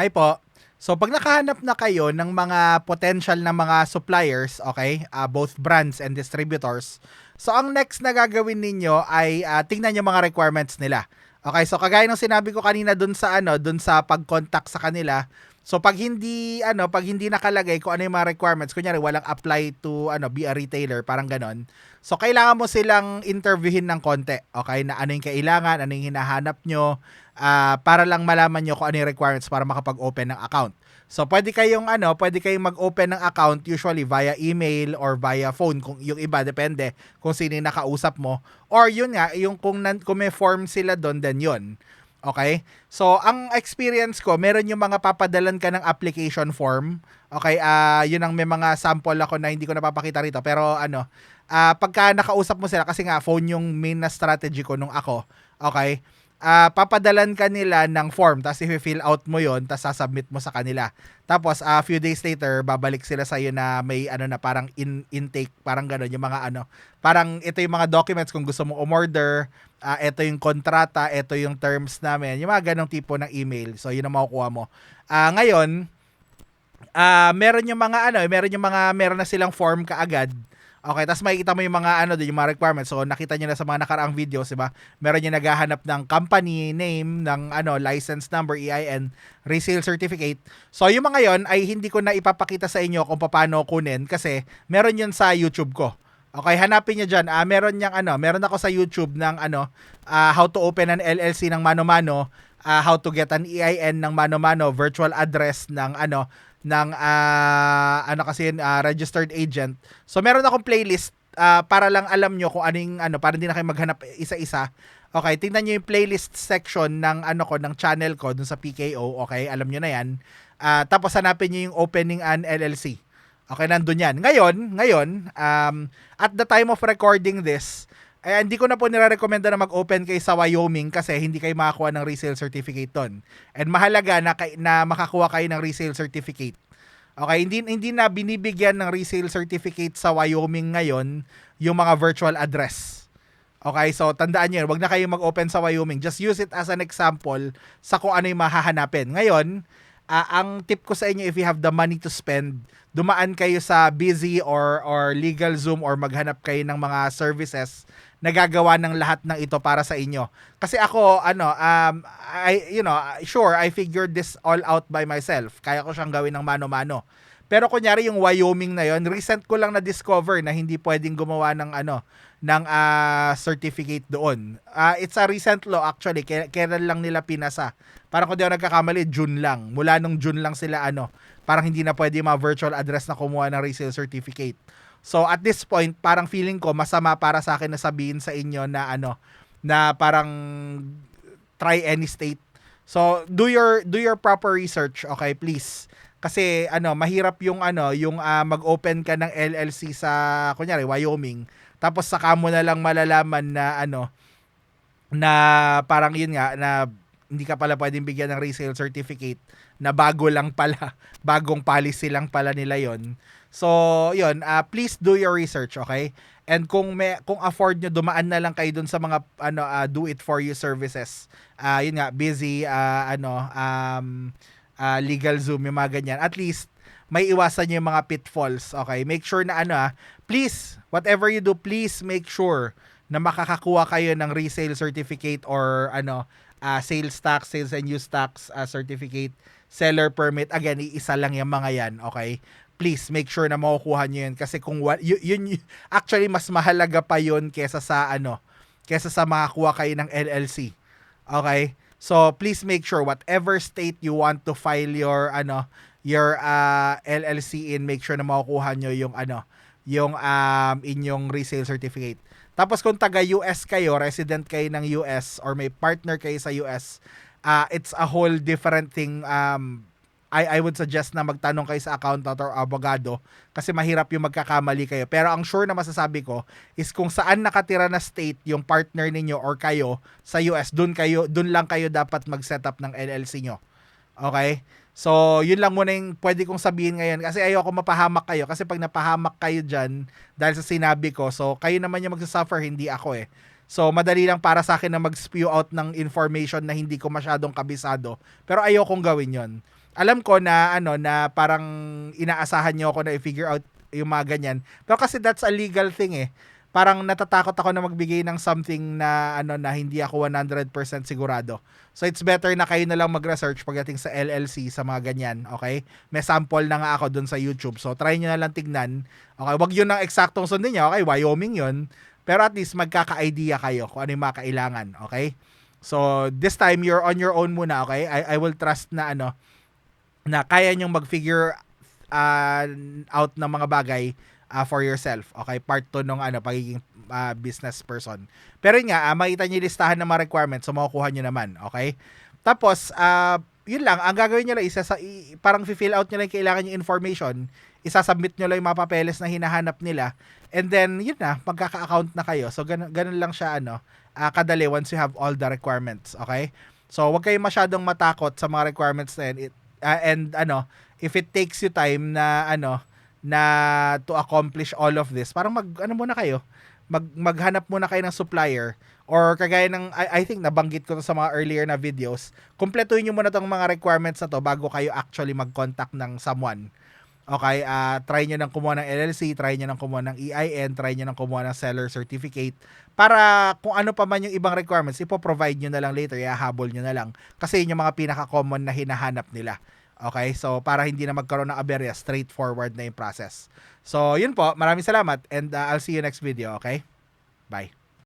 Hi po. So pag nakahanap na kayo ng mga potential na mga suppliers, okay, uh, both brands and distributors, so ang next na gagawin ninyo ay uh, tingnan yung mga requirements nila. Okay, so kagaya ng sinabi ko kanina dun sa ano, dun sa pag-contact sa kanila, So pag hindi ano, pag hindi nakalagay kung ano yung mga requirements, kunyari walang apply to ano, be a retailer, parang ganon. So kailangan mo silang interviewin ng konti, okay? Na ano yung kailangan, ano yung hinahanap nyo, uh, para lang malaman nyo kung ano yung requirements para makapag-open ng account. So pwede kayong ano, pwede kayong mag-open ng account usually via email or via phone kung yung iba depende kung sino yung nakausap mo or yun nga yung kung, nan, kung may form sila doon then yun. Okay? So, ang experience ko, meron yung mga papadalan ka ng application form. Okay, uh, yun ang may mga sample ako na hindi ko napapakita rito. Pero ano, uh, pagka nakausap mo sila, kasi nga phone yung main na strategy ko nung ako. Okay? Uh, papadalan ka nila ng form tapos i-fill out mo yon tapos sasubmit mo sa kanila. Tapos a uh, few days later babalik sila sa iyo na may ano na parang in intake, parang gano'n yung mga ano. Parang ito yung mga documents kung gusto mo umorder, uh, ito yung kontrata, ito yung terms namin, yung mga ganong tipo ng email. So yun ang makukuha mo. Uh, ngayon, uh, meron yung mga ano, meron yung mga meron na silang form kaagad Okay, tapos makikita mo yung mga ano yung mga requirements. So nakita niyo na sa mga nakaraang videos, 'di ba? Meron yung naghahanap ng company name, ng ano, license number, EIN, resale certificate. So yung mga 'yon ay hindi ko na ipapakita sa inyo kung paano kunin kasi meron 'yun sa YouTube ko. Okay, hanapin niyo diyan. Ah, meron yang ano, meron ako sa YouTube ng ano, uh, how to open an LLC ng mano-mano, uh, how to get an EIN ng mano-mano, virtual address ng ano, ng uh, ano kasi uh, registered agent. So meron akong playlist uh, para lang alam nyo kung anong ano para hindi na kayo maghanap isa-isa. Okay, tingnan niyo yung playlist section ng ano ko ng channel ko dun sa PKO. Okay, alam niyo na 'yan. Uh, tapos hanapin niyo yung opening an LLC. Okay, nandun yan. Ngayon, ngayon, um, at the time of recording this, eh, hindi ko na po nire-recommenda na mag-open kayo sa Wyoming kasi hindi kayo makakuha ng resale certificate doon. And mahalaga na, na makakuha kayo ng resale certificate. Okay, hindi hindi na binibigyan ng resale certificate sa Wyoming ngayon yung mga virtual address. Okay, so tandaan niyo, wag na kayo mag-open sa Wyoming. Just use it as an example sa kung ano yung mahahanapin. Ngayon, uh, ang tip ko sa inyo if you have the money to spend, dumaan kayo sa busy or or legal Zoom or maghanap kayo ng mga services nagagawa ng lahat ng ito para sa inyo. Kasi ako, ano, um, I, you know, sure, I figured this all out by myself. Kaya ko siyang gawin ng mano-mano. Pero kunyari yung Wyoming na yon, recent ko lang na discover na hindi pwedeng gumawa ng ano ng uh, certificate doon. Uh, it's a recent law actually. K- kailan lang nila pinasa. Parang kung di ako nagkakamali, June lang. Mula nung June lang sila ano, parang hindi na pwede mga virtual address na kumuha ng resale certificate. So at this point, parang feeling ko masama para sa akin na sabihin sa inyo na ano, na parang try any state. So do your do your proper research, okay, please. Kasi ano, mahirap yung ano, yung uh, mag-open ka ng LLC sa kunyari Wyoming. Tapos saka mo na lang malalaman na ano na parang yun nga na hindi ka pala pwedeng bigyan ng resale certificate na bago lang pala, bagong policy lang pala nila yon So, yun, uh, please do your research, okay? And kung may kung afford nyo dumaan na lang kayo dun sa mga ano uh, do it for you services. Uh, yun nga, busy uh, ano um uh, legal Zoom yung mga ganyan. At least may iwasan nyo yung mga pitfalls, okay? Make sure na ano ah, please, whatever you do, please make sure na makakakuha kayo ng resale certificate or ano, uh, sales tax, sales and use tax uh, certificate, seller permit. Again, iisa lang yung mga yan, okay? Please make sure na makukuha niyo yun kasi kung yun, yun actually mas mahalaga pa yun kesa sa ano kesa sa makakuha kayo ng LLC. Okay? So please make sure whatever state you want to file your ano your uh, LLC in make sure na makukuha niyo yung ano yung um, inyong resale certificate. Tapos kung taga US kayo, resident kayo ng US or may partner kayo sa US, uh, it's a whole different thing um, I, I would suggest na magtanong kayo sa accountant or abogado kasi mahirap yung magkakamali kayo. Pero ang sure na masasabi ko is kung saan nakatira na state yung partner ninyo or kayo sa US, dun kayo dun lang kayo dapat mag-set up ng LLC nyo. Okay? So, yun lang muna yung pwede kong sabihin ngayon kasi ayoko mapahamak kayo kasi pag napahamak kayo dyan dahil sa sinabi ko, so kayo naman yung magsasuffer, hindi ako eh. So, madali lang para sa akin na mag-spew out ng information na hindi ko masyadong kabisado. Pero ayokong gawin yon alam ko na ano na parang inaasahan niyo ako na i-figure out yung mga ganyan. Pero kasi that's a legal thing eh. Parang natatakot ako na magbigay ng something na ano na hindi ako 100% sigurado. So it's better na kayo na lang mag-research pagdating sa LLC sa mga ganyan, okay? May sample na nga ako dun sa YouTube. So try nyo na lang tignan. Okay, wag yun ang eksaktong sundin niya. Okay, Wyoming yun. Pero at least magkaka-idea kayo kung ano yung mga kailangan, okay? So this time you're on your own muna, okay? I, I will trust na ano na kaya nyong mag-figure uh, out ng mga bagay uh, for yourself. Okay, part 2 nung ano pagiging uh, business person. Pero yun nga, uh, makita niyo listahan ng mga requirements, so makukuha niyo naman, okay? Tapos, uh, yun lang, ang gagawin niyo lang isa sa parang fi-fill out niyo lang yung kailangan yung information, isasubmit niyo lang yung mga papeles na hinahanap nila, and then yun na, magkaka-account na kayo. So ganun, ganun lang siya ano, uh, kadali once you have all the requirements, okay? So, wag kayong masyadong matakot sa mga requirements na yun. It, uh, and ano, if it takes you time na ano, na to accomplish all of this, parang mag ano muna kayo, mag maghanap muna kayo ng supplier or kagaya ng I, I think nabanggit ko to sa mga earlier na videos, kumpletuhin niyo muna tong mga requirements na to bago kayo actually mag-contact ng someone. Okay, uh, try nyo nang kumuha ng LLC, try nyo nang kumuha ng EIN, try nyo nang kumuha ng seller certificate para kung ano pa man yung ibang requirements, ipo-provide nyo na lang later, ihahabol nyo na lang. Kasi yun yung mga pinaka-common na hinahanap nila. Okay, so para hindi na magkaroon ng aberya, straightforward na yung process. So, yun po, maraming salamat and uh, I'll see you next video, okay? Bye.